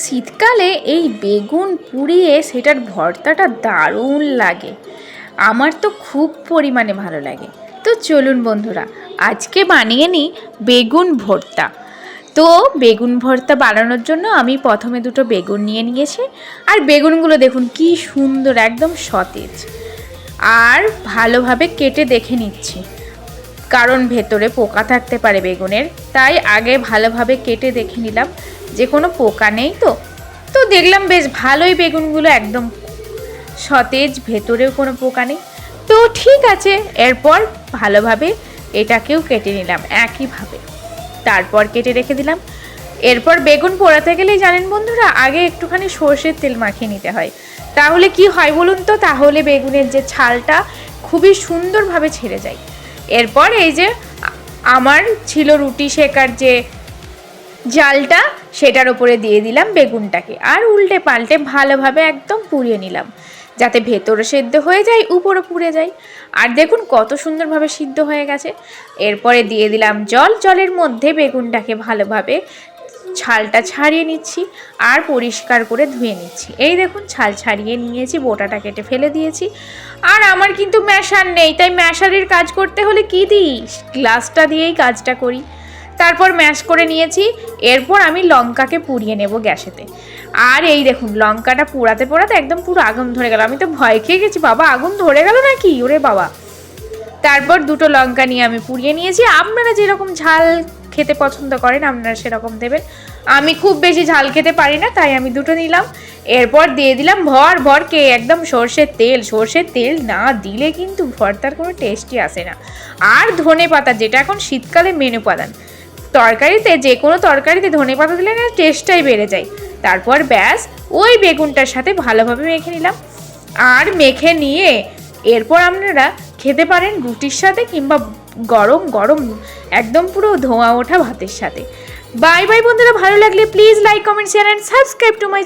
শীতকালে এই বেগুন পুড়িয়ে সেটার ভর্তাটা দারুণ লাগে। আমার তো খুব পরিমাণে ভালো লাগে। তো চলুন বন্ধুরা, আজকে বানিয়ে নিই বেগুন ভর্তা। তো বেগুন ভর্তা বানানোর জন্য আমি প্রথমে দুটো বেগুন নিয়ে নিয়েছি। আর বেগুনগুলো দেখুন কি সুন্দর, একদম সতেজ। আর ভালোভাবে কেটে দেখে নিচ্ছি। কারণ ভেতরে পোকা থাকতে পারে বেগুনের। তাই আগে ভালোভাবে কেটে দেখে নিলাম, যে কোনো পোকা নেই তো। তো দেখলাম বেশ ভালোই বেগুনগুলো একদম সতেজ, ভেতরেও কোনো পোকা নেই। তো ঠিক আছে, এরপর ভালোভাবে এটাকেও কেটে নিলাম একইভাবে। তারপর কেটে রেখে দিলাম। এরপর বেগুন পোড়াতে গেলেই জানেন বন্ধুরা, আগে একটুখানি সর্ষের তেল মাখিয়ে নিতে হয়। তাহলে কি হয় বলুন তো? তাহলে বেগুনের যে ছালটা খুবই সুন্দরভাবে ছেড়ে যায়। এরপর এই যে আমার ছিল রুটি শেখার যে জালটা, সেটার উপরে দিয়ে দিলাম বেগুনটাকে। আর উল্টে পাল্টে ভালোভাবে একদম পুড়িয়ে নিলাম, যাতে ভেতরে সেদ্ধ হয়ে যায় উপরে পুড়ে যায়। আর দেখুন কত সুন্দরভাবে সিদ্ধ হয়ে গেছে। এরপরে দিয়ে দিলাম জল, জলের মধ্যে বেগুনটাকে ভালোভাবে ছালটা ছাড়িয়ে নিচ্ছি আর পরিষ্কার করে ধুয়ে নিচ্ছি। এই দেখুন, ছাল ছাড়িয়ে নিয়েছি, বোটাটা কেটে ফেলে দিয়েছি। আর আমার কিন্তু ম্যাশার নেই, তাই ম্যাশারের কাজ করতে হলে কি দিই? গ্লাসটা দিয়েই কাজটা করি। তারপর ম্যাশ করে নিয়েছি, এরপর আমি লঙ্কাকে পুড়িয়ে নেব গ্যাসেতে। আর এই দেখুন, লঙ্কাটা পোড়াতে পোড়াতে একদম পুরো আগুন ধরে গেল। আমি তো ভয় খেয়ে গেছি, বাবা, আগুন ধরে গেল নাকি? ওরে বাবা। তারপর দুটো লঙ্কা নিয়ে আমি পুড়িয়ে নিয়েছি। আপনারা যেরকম ঝাল খেতে পছন্দ করেন, আপনারা সেরকম দেবেন। আমি খুব বেশি ঝাল খেতে পারি না, তাই আমি দুটো নিলাম। এরপর দিয়ে দিলাম ভর ভর কে একদম সর্ষের তেল সর্ষের তেল না দিলে কিন্তু ভর্তার কোনো টেস্টই আসে না। আর ধনে পাতা, যেটা এখন শীতকালে মেনু উপাদান তরকারিতে, যে কোনো তরকারিতে ধনে পাতা দিলে না টেস্টটাই বেড়ে যায়। তারপর ব্যাস, ওই বেগুনটার সাথে ভালোভাবে মেখে নিলাম। আর মেখে নিয়ে এরপর আপনারা খেতে পারেন রুটির সাথে কিংবা গরম গরম একদম পুরো ধোঁয়া ওঠা ভাতের সাথে। বাই বাই বন্ধুরা, ভালো লাগলে please like comment share and subscribe to my